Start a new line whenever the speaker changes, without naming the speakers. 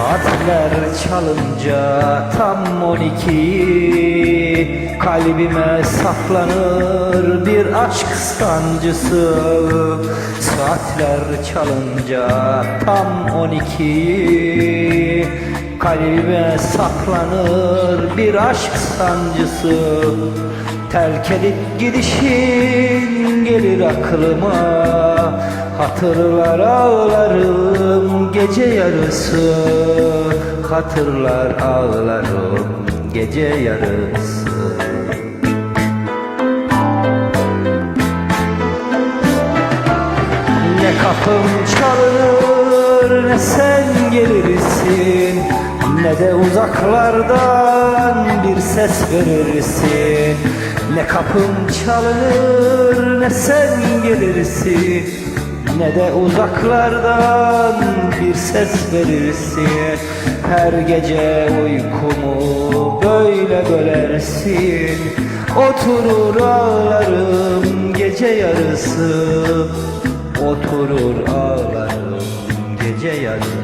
Saatler çalınca tam on iki. Kalbime saplanır bir aşk sancısı. Saatler çalınca tam on iki. Kalbime saplanır bir aşk sancısı. Terk edip gidişin gelir aklıma. Hatırlar ağlarım gece yarısı Hatırlar ağlarım gece yarısı. Ne kapım çalınır ne sen gelirsin Ne de uzaklardan bir ses verirsin. Ne kapım çalınır ne sen gelirsin Ne de uzaklardan bir ses verirsin. Her gece uykumu böyle bölersin. Oturur ağlarım gece yarısı. Oturur ağlarım gece yarısı